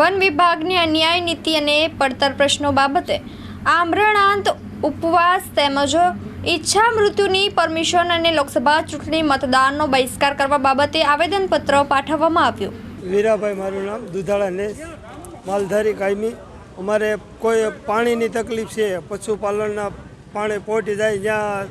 One વિભાગની અન્યાય નીતિ અને પડતર પ્રશ્નો બાબતે આમરણાંત ઉપવાસ તેમજ ઈચ્છા મૃત્યુની પરમિશન અને લોકસભા ચૂંટણી મતદાનનો બહિષ્કાર કરવા બાબતે આવેદનપત્ર પાઠવવામાં આવ્યું. વીરાભાઈ, મારું નામ દુધાળા નેસ. માલધારી કાયમી. અમારે કોઈ પાણીની તકલીફ છે, પશુપાલનના પાણી પહોંચી જાય જ્યાં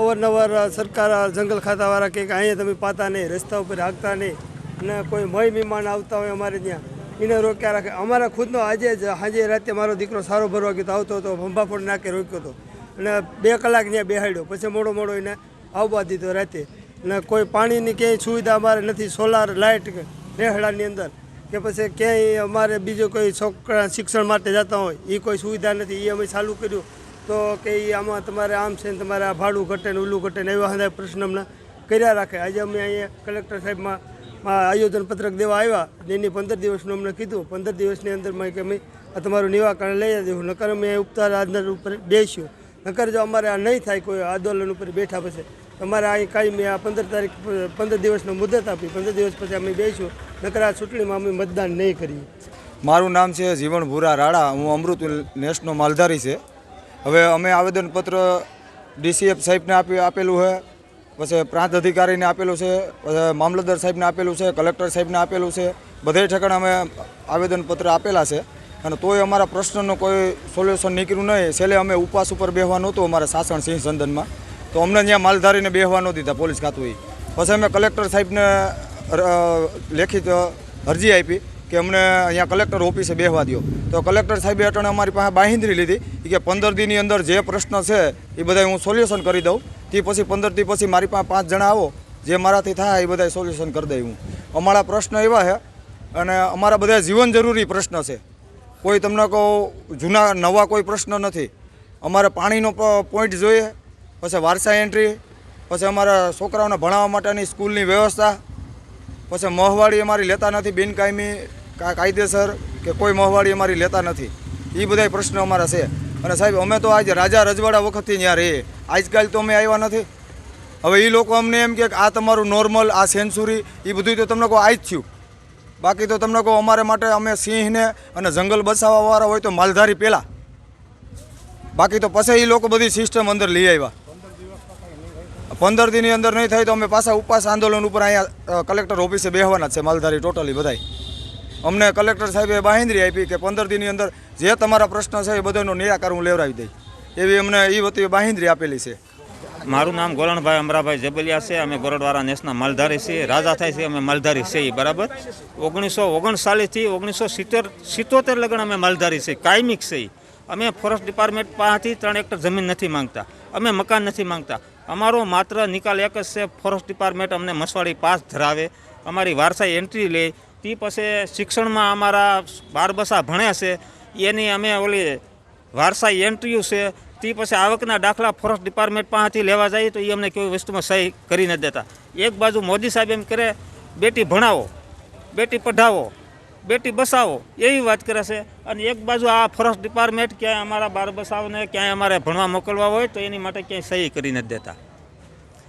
અવારનવાર સરકાર જંગલ ખાતાવાળા કે અહીંયા તમે પાતા નહીં, રસ્તા ઉપર હાંકતા નહીં અને કોઈ મય મહેમાન આવતા હોય અમારે ત્યાં. એને રોક્યા રાખે. અમારા ખુદનો આજે જ સાંજે રાતે મારો દીકરો સારો ભરવા ગયો આવતો હતો ભંભાફોડ નાકે રોક્યો હતો. અને બે કલાક ત્યાં બેહાડ્યો. પછી મોડો મોડો એને આવવા દીધો રાતે. અને કોઈ પાણીની ક્યાંય સુવિધા અમારે નથી. સોલાર, લાઇટ, રેહડાની અંદર. કે પછી ક્યાંય અમારે બીજો કોઈ છોકરા શિક્ષણ માટે જતા હોય એ કોઈ સુવિધા નથી. એ અમે ચાલુ કર્યું. તો કે એ આમાં તમારે આમ છે ને તમારે આ ભાડું ઘટે ને ઉલ્લું ઘટે ને એવા પ્રશ્ન અમને કર્યા રાખે. આજે અમે અહીંયા કલેક્ટર સાહેબમાં આયોજન પત્રક દેવા આવ્યા. જેની પંદર દિવસનું અમને કીધું. પંદર દિવસની અંદરમાં કે અમે તમારું નિવાકરણ લઈ દેવું નકર અમે ઉપતાર આદર ઉપર બેસ્યું. નકર જો અમારે આ નહીં થાય કોઈ આંદોલન ઉપર બેઠા પછી તમારે અહીં કાંઈ મેં આ પંદર તારીખ પંદર દિવસનો મુદત આપી. પંદર દિવસ પછી અમે બેસ્યું. નકર આ ચૂંટણીમાં અમે મતદાન નહીં કરીએ. મારું નામ છે જીવણ ભૂરા રાણા. હું અમૃત નેશનો માલધારી છે. હવે અમે આવેદનપત્ર ડીસીએફ સાહેબને આપી, આપેલું છે. પછી પ્રાંત અધિકારીને આપેલું છે મામલતદાર સાહેબને આપેલું છે, કલેક્ટર સાહેબને આપેલું છે, બધે ઠેકાણે અમે આવેદનપત્ર આપેલા છે. અને તોય અમારા પ્રશ્નનો કોઈ સોલ્યુશન નીકળ્યું નહીં. છેલ્લે અમે ઉપવાસ ઉપર બેહવાનું હતું અમારા સાસણ સિંહ સંદનમાં. તો અમને ત્યાં માલધારીને બેહવા ન દીધા પોલીસ ખાતું પછી અમે કલેક્ટર સાહેબને લેખિત અરજી આપી કે અમને અહીંયા કલેક્ટર ઓફિસે બેહવા દો તો કલેક્ટર સાહેબે અટણે અમારી પાસે બાંહેધરી લીધી કે પંદર દીની અંદર જે પ્રશ્ન છે એ બધા હું સોલ્યુશન કરી દઉં. તે પછી પંદરથી પછી મારી પાસે પાંચ જણા આવો, જે મારાથી થાય એ બધા સોલ્યુશન કરી દઈ હું. અમારા પ્રશ્ન એવા છે, અને અમારા બધા જીવન જરૂરી પ્રશ્ન છે. કોઈ તમને કહો, જૂના, નવા કોઈ પ્રશ્ન નથી. અમારે પાણીનો પોઈન્ટ જોઈએ, પછી વારસા એન્ટ્રી પછી અમારા છોકરાઓને ભણાવવા માટેની સ્કૂલની વ્યવસ્થા, પછી મોહવાડી અમારી લેતા નથી બિનકાયમી કાયદેસર, કે કોઈ મહવાડી અમારી લેતા નથી. એ બધાય પ્રશ્નો અમારા છે. અને સાહેબ, અમે તો આજે રાજા રજવાડા વખતથી ત્યાં રહીએ. આજકાલ તો અમે આવ્યા નથી. હવે એ લોકો અમને એમ કે આ તમારું નોર્મલ આ સેન્ચુરી એ બધું તો તમને કહો આ જ થયું. બાકી તો તમને કહો અમારે માટે અમે સિંહને અને જંગલ બસાવવાવાળા હોય તો માલધારી પહેલાં બાકી તો પછી એ લોકો બધી સિસ્ટમ અંદર લઈ આવ્યા. પંદર દિનની અંદર નહીં થાય તો અમે પાછા ઉપવાસ આંદોલન ઉપર અહીંયા કલેક્ટર ઓફિસે બેહવાના છે માલધારી ટોટલી બધાય. અમને કલેક્ટર સાહેબે બાંહેધરી આપી કે પંદર દિનની અંદર જે તમારા પ્રશ્ન છે એ બધાનું નિરાકરણ હું લેવડાવી દઈ એવી અમને એ વતી બાહિંદ્રી આપેલી છે. મારું નામ ગોલણભાઈ અમરાભાઈ જબલિયા છે. અમે ગોરડવાળા નેશના માલધારી છીએ. રાજા થાય છે, અમે માલધારી છીએ બરાબર? ઓગણીસો ઓગણસાલીસથી ઓગણીસો સિત્તેર, સિત્તોતેર લગ્ન અમે માલધારી છીએ, કાયમિક છીએ અમે ફોરેસ્ટ ડિપાર્ટમેન્ટ પાસેથી ત્રણ હેક્ટર જમીન નથી માંગતા. અમે મકાન નથી માંગતા. અમારો માત્ર નિકાલ એક જ છે, ફોરેસ્ટ ડિપાર્ટમેન્ટ અમને મસવાડી પાસ ધરાવે. અમારી વારસાઈ એન્ટ્રી લે. તે પછી શિક્ષણમાં અમારા બાર બસા ભણ્યા છે. એની અમે ઓલી વારસાઈ એન્ટ્રીઓ છે, તે પછી આવકના દાખલા ફોરેસ્ટ ડિપાર્ટમેન્ટ પાસેથી લેવા જઈએ તો એ અમને કોઈ વસ્તુમાં સહી કરી નથી દેતા. એક બાજુ મોદી સાહેબ એમ કરે, બેટી ભણાવો, બેટી પઢાવો, બેટી બસાવો. એવી વાત કરે છે. અને એક બાજુ આ ફોરેસ્ટ ડિપાર્ટમેન્ટ ક્યાંય અમારા બાર બસાવને, ક્યાંય અમારે ભણવા મોકલવા હોય તો એની માટે ક્યાંય સહી કરી નથી દેતા.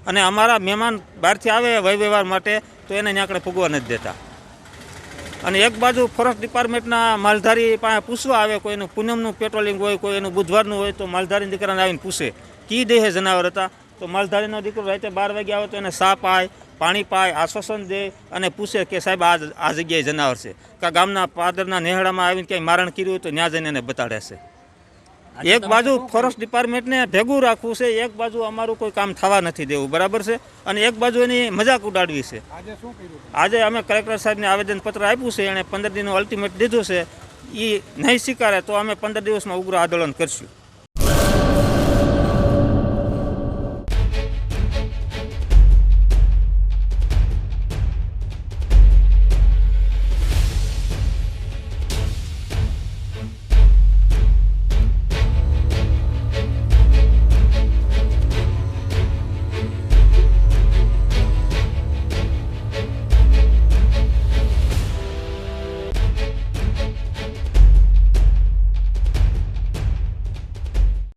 અને અમારા મહેમાન બહારથી આવે વય વ્યવહાર માટે તો એને ત્યાં આપણે ફૂગવા નથી દેતા. અને એક બાજુ ફોરેસ્ટ ડિપાર્ટમેન્ટના માલધારી પાસે પૂછવા આવે કોઈનું પૂનમનું પેટ્રોલિંગ હોય કોઈ એનું બુધવારનું હોય, તો માલધારી દીકરાને આવીને પૂછે. કી દેહે જનાવર હતા? તો માલધારીનો દીકરો રાતે બાર વાગે આવે તો એને સા પાય પાણી પાય, આશ્વાસન દે અને પૂછે કે સાહેબ, આ આ જગ્યાએ જનાવર છે. કે ગામના પાદરના નેહડામાં આવીને ક્યાંય મારણ કર્યું હોય તો ત્યાં જઈને એને બતાડે છે. એક બાજુ ફોરેસ્ટ ડિપાર્ટમેન્ટને ભેગું રાખવું છે એક બાજુ અમારું કોઈ કામ થવા નથી દેવું બરાબર છે? અને એક બાજુ એની મજાક ઉડાડવી છે. આજે અમે કલેક્ટર સાહેબને આવેદનપત્ર આપ્યું છે એણે પંદર દિનનું અલ્ટિમેટ દીધું છે. એ નહીં સ્વીકારે તો અમે પંદર દિવસમાં ઉગ્ર આંદોલન કરશું.